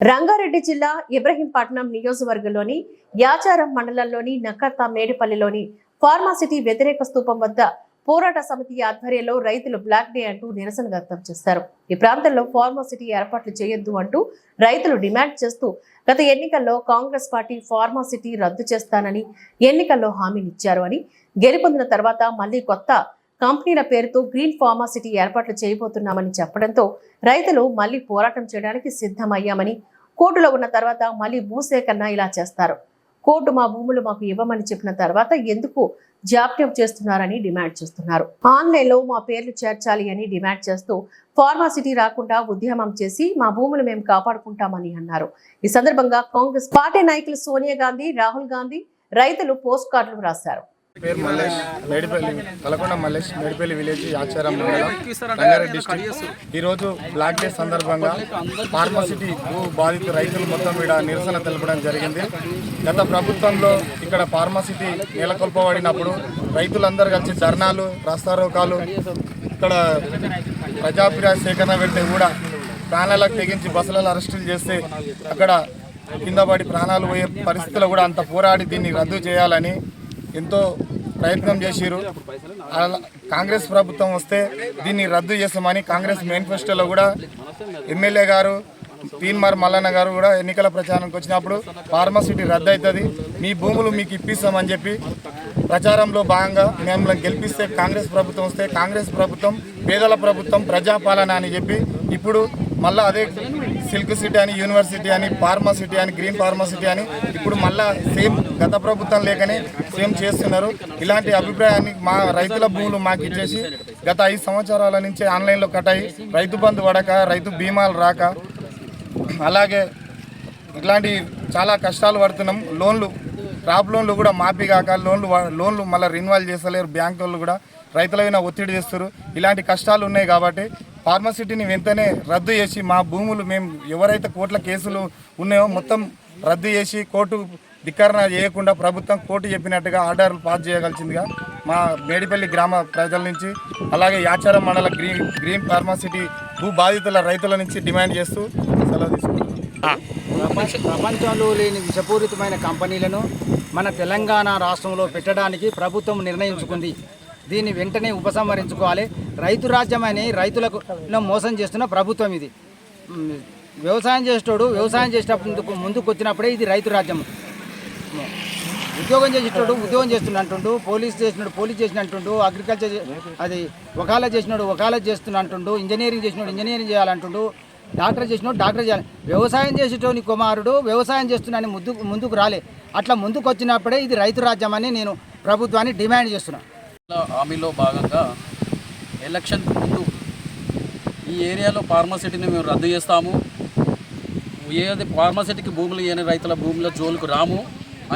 రంగారెడ్డి జిల్లా ఇబ్రహీంపట్నం నియోజకవర్గంలోని యాచారం మండలంలోని నకర్త మేడిపల్లిలోని ఫార్మాసిటీ వ్యతిరేక స్థూపం వద్ద పోరాట సమితి ఆధ్వర్యంలో రైతులు బ్లాక్ డే అంటూ నిరసన వ్యక్తం చేశారు. ఈ ప్రాంతంలో ఫార్మాసిటీ ఏర్పాట్లు చేయొద్దు అంటూ రైతులు డిమాండ్ చేస్తూ గత ఎన్నికల్లో కాంగ్రెస్ పార్టీ ఫార్మాసిటీ రద్దు చేస్తానని ఎన్నికల్లో హామీనిచ్చారు అని గెలుపొందిన తర్వాత మళ్ళీ కొత్త కంపెనీల పేరుతో గ్రీన్ ఫార్మాసిటీ ఏర్పాట్లు చేయబోతున్నామని చెప్పడంతో రైతులు మళ్ళీ పోరాటం చేయడానికి సిద్ధమయ్యామని కోర్టులో ఉన్న తర్వాత మళ్ళీ భూసేకరణ ఇలా చేస్తారు. కోర్టు మా భూములు మాకు ఇవ్వమని చెప్పిన తర్వాత ఎందుకు జాప్యం చేస్తున్నారని డిమాండ్ చేస్తున్నారు. ఆన్లైన్లో మా పేర్లు చేర్చాలి అని డిమాండ్ చేస్తూ ఫార్మాసిటీ రాకుండా ఉద్యమం చేసి మా భూములు మేము కాపాడుకుంటామని అన్నారు. ఈ సందర్భంగా కాంగ్రెస్ పార్టీ నాయకులు సోనియా గాంధీ రాహుల్ గాంధీ రైతులు పోస్ట్ కార్డులు రాశారు. పేరు మల్లేష్. మేడిపల్లి తలకొండ మల్లేష్ మేడిపల్లి విలేజ్ ఆచారం మండలం రంగారెడ్డి డిస్ట్రిక్ట్. ఈరోజు బ్లాక్ డే సందర్భంగా ఫార్మసిటీ భూ బాధిత రైతులు మొత్తం ఇక్కడ నిరసన తెలపడం జరిగింది. గత ప్రభుత్వంలో ఇక్కడ ఫార్మసిటీ నెలకొల్పబడినప్పుడు రైతులందరూ కలిసి ధర్నాలు రాస్తారోకాలు ఇక్కడ ప్రజాభిప్రాయ సేకరణ పెడితే కూడా ప్రాణాలకు తెగించి బస్సులలో అరెస్టులు చేస్తే అక్కడ కింద పడి ప్రాణాలు పోయే పరిస్థితులు కూడా అంత పోరాడి దీన్ని రద్దు చేయాలని ఎంతో ప్రయత్నం చేసిరు అలా కాంగ్రెస్ ప్రభుత్వం వస్తే దీన్ని రద్దు చేస్తామని కాంగ్రెస్ మేనిఫెస్టోలో కూడా ఎమ్మెల్యే గారు తీన్మార్ మల్లన్న గారు కూడా ఎన్నికల ప్రచారానికి వచ్చినప్పుడు ఫార్మసిటీ రద్దు అవుతుంది మీ భూములు మీకు ఇప్పిస్తామని చెప్పి ప్రచారంలో భాగంగా మేము గెలిపిస్తే కాంగ్రెస్ ప్రభుత్వం వస్తే కాంగ్రెస్ ప్రభుత్వం పేదల ప్రభుత్వం ప్రజాపాలన అని చెప్పి ఇప్పుడు మళ్ళీ అదే సిల్క్ సిటీ అని యూనివర్సిటీ అని ఫార్మసిటీ అని గ్రీన్ ఫార్మసిటీ అని ఇప్పుడు మళ్ళీ సేమ్ గత ప్రభుత్వం లేకనే సేమ్ చేస్తున్నారు. ఇలాంటి అభిప్రాయాన్ని మా రైతుల భూములు మాకు ఇచ్చేసి గత ఐదు సంవత్సరాల నుంచి ఆన్లైన్లో కట్టాయి. రైతు బంధు పడక రైతు బీమాలు రాక. అలాగే ఇట్లాంటి చాలా కష్టాలు పడుతున్నాం. లోన్లు క్రాప్ లోన్లు కూడా మాఫీ కాక లోన్లు లోన్లు మళ్ళీ రిన్వాల్ చేస్తలేరు బ్యాంకు వాళ్ళు కూడా. రైతుల మీద ఒత్తిడి చేస్తారు. ఇలాంటి కష్టాలు ఉన్నాయి కాబట్టి ఫార్మసిటీని వెంటనే రద్దు చేసి మా భూములు మేము ఎవరైతే కోర్టుల కేసులు ఉన్నాయో మొత్తం రద్దు చేసి కోర్టు ధిక్కరణ చేయకుండా ప్రభుత్వం కోర్టు చెప్పినట్టుగా ఆర్డర్లు పాస్ చేయగలిసిందిగా మా మేడిపల్లి గ్రామ ప్రజల నుంచి అలాగే యాచారం మండల గ్రీన్ గ్రీన్ ఫార్మాసిటీ భూ బాధితుల రైతుల నుంచి డిమాండ్ చేస్తూ సెలవు తీసుకుంటున్నాం. ప్రపంచ ప్రపంచంలో లేని విషపూరితమైన కంపెనీలను మన తెలంగాణ రాష్ట్రంలో పెట్టడానికి ప్రభుత్వం నిర్ణయించుకుంది. దీన్ని వెంటనే ఉపసంహరించుకోవాలి. రైతు రాజ్యం అని రైతులకు మోసం చేస్తున్న ప్రభుత్వం ఇది. వ్యవసాయం చేసేటోడు వ్యవసాయం చేసేటప్పుడు ముందుకు వచ్చినప్పుడే ఇది రైతు రాజ్యం ఉద్యోగం చేసేటోడు ఉద్యోగం చేస్తున్నా అంటుండు పోలీస్ చేసినాడు పోలీస్ చేసిన అంటుండు అగ్రికల్చర్ అది ఒకాల చేసినాడు వకాలత్ చేస్తున్నా అంటుండు ఇంజనీరింగ్ చేసినాడు ఇంజనీరింగ్ చేయాలంటుండు డాక్టర్ చేసినాడు డాక్టర్ చేయాలి. వ్యవసాయం చేసేటోని కుమారుడు వ్యవసాయం చేస్తున్నాని ముందుకు ముందుకు రాలే. అట్లా ముందుకు వచ్చినప్పుడే ఇది రైతు రాజ్యం అని నేను ప్రభుత్వాన్ని డిమాండ్ చేస్తున్నా. హామీలో భాగంగా ఎలక్షన్ ముందు ఈ ఏరియాలో ఫార్మసిటీని మేము రద్దు చేస్తాము. ఏది ఫార్మసిటీకి భూములు ఇవ్వని రైతుల భూముల జోలుకు రాము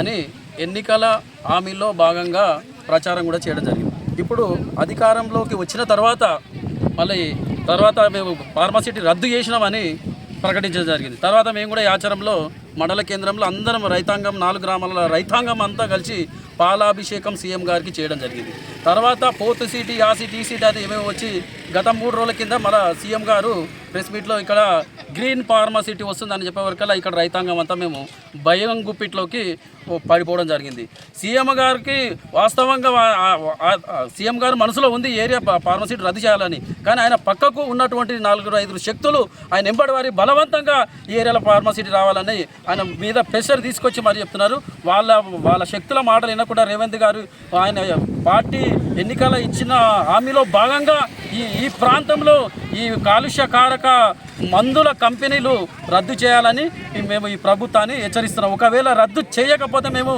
అని ఎన్నికల హామీలో భాగంగా ప్రచారం కూడా చేయడం జరిగింది. ఇప్పుడు అధికారంలోకి వచ్చిన తర్వాత మళ్ళీ తర్వాత మేము ఫార్మసిటీ రద్దు చేసినామని ప్రకటించడం జరిగింది. తర్వాత మేము కూడా ఈ ఆచారంలో మండల కేంద్రంలో అందరం రైతాంగం నాలుగు గ్రామాల రైతాంగం అంతా కలిసి పాలాభిషేకం సీఎం గారికి చేయడం జరిగింది. తర్వాత ఫోర్త్ సిటీ ఆ సిటీ ఈ సిటీ అది ఏమేమి వచ్చి గత మూడు రోజుల కింద మన సీఎం గారు ప్రెస్ మీట్లో ఇక్కడ గ్రీన్ ఫార్మసిటీ వస్తుందని చెప్పే వరకల్లా ఇక్కడ రైతాంగం అంతా మేము భయం గుప్పిట్లోకి పడిపోవడం జరిగింది. సీఎం గారికి వాస్తవంగా సీఎం గారు మనసులో ఉంది ఏరియా ఫార్మా ఫార్మసిటీ రద్దు చేయాలని. కానీ ఆయన పక్కకు ఉన్నటువంటి నాలుగు ఐదు శక్తులు ఆయన ఎంబడి వారి బలవంతంగా ఈ ఏరియాలో ఫార్మసిటీ రావాలని ఆయన మీద ప్రెషర్ తీసుకొచ్చి మరి చెప్తున్నారు. వాళ్ళ వాళ్ళ శక్తుల మాటలు వినకుండా రేవంత్ గారు ఆయన పార్టీ ఎన్నికల ఇచ్చిన హామీలో భాగంగా ఈ ఈ ప్రాంతంలో ఈ కాలుష్యకారక మందుల కంపెనీలు రద్దు చేయాలని మేము ఈ ప్రభుత్వాన్ని హెచ్చరిస్తున్నాం. ఒకవేళ రద్దు చేయకపోతే మేము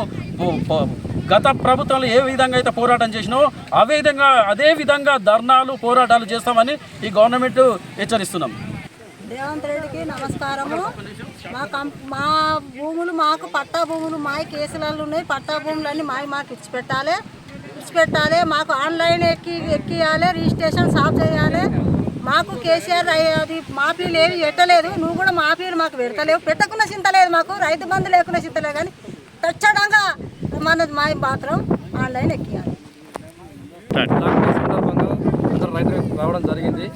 గత ప్రభుత్వంలో ఏ విధంగా అయితే పోరాటం చేసినామో అదే విధంగా అదే విధంగా ధర్నాలు పోరాటాలు చేస్తామని ఈ గవర్నమెంట్ హెచ్చరిస్తున్నాం. రేవంత్ రెడ్డికి నమస్కారము. మా కం మా భూములు మాకు పట్టా భూములు మా కేసులలో ఉన్నాయి. పట్టా భూములన్నీ మావి మాకు ఇచ్చిపెట్టాలి. పెట్టాలి మాకు ఆన్లైన్ ఎక్కి ఎక్కియాలి రిజిస్ట్రేషన్ సాఫ్ చేయాలి. మాకు కేసీఆర్ అది మాఫీలు ఏవి పెట్టలేదు నువ్వు కూడా మాఫీలు మాకు పెడతలేవు. పెట్టకుండా చింతలేదు మాకు. రైతు బంధు లేకుండా చింతలేదు కానీ తచ్చడంగా మనది మా మాత్రం ఆన్లైన్ ఎక్కియాలి. రావడం జరిగింది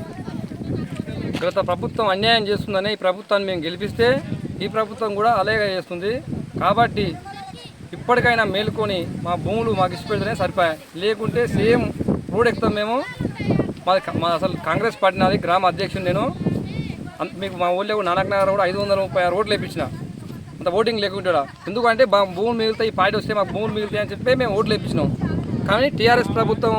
గత ప్రభుత్వం అన్యాయం చేస్తుందని ఈ ప్రభుత్వాన్ని మేము గెలిపిస్తే ఈ ప్రభుత్వం కూడా అలాగే చేస్తుంది. కాబట్టి ఇప్పటికైనా మేలుకొని మా భూములు మాకు ఇచ్చిపెడితేనే సరిపోయాయి. లేకుంటే సేమ్ రోడ్ ఎక్కుతాం మేము. మాది మా అసలు కాంగ్రెస్ పార్టీ నాది గ్రామ అధ్యక్షుడు నేను. మీకు మా ఊళ్ళో కూడా నానక్ నగర్ కూడా ఐదు వందల ముప్పై రోడ్లు వేయించిన అంత ఓటింగ్ లేకుండా ఎందుకంటే మా భూములు మిగులుతాయి ఈ పార్టీ వస్తే మాకు భూములు మిగులుతాయి అని చెప్పి మేము ఓట్లు వేయించినాం కానీ టీఆర్ఎస్ ప్రభుత్వం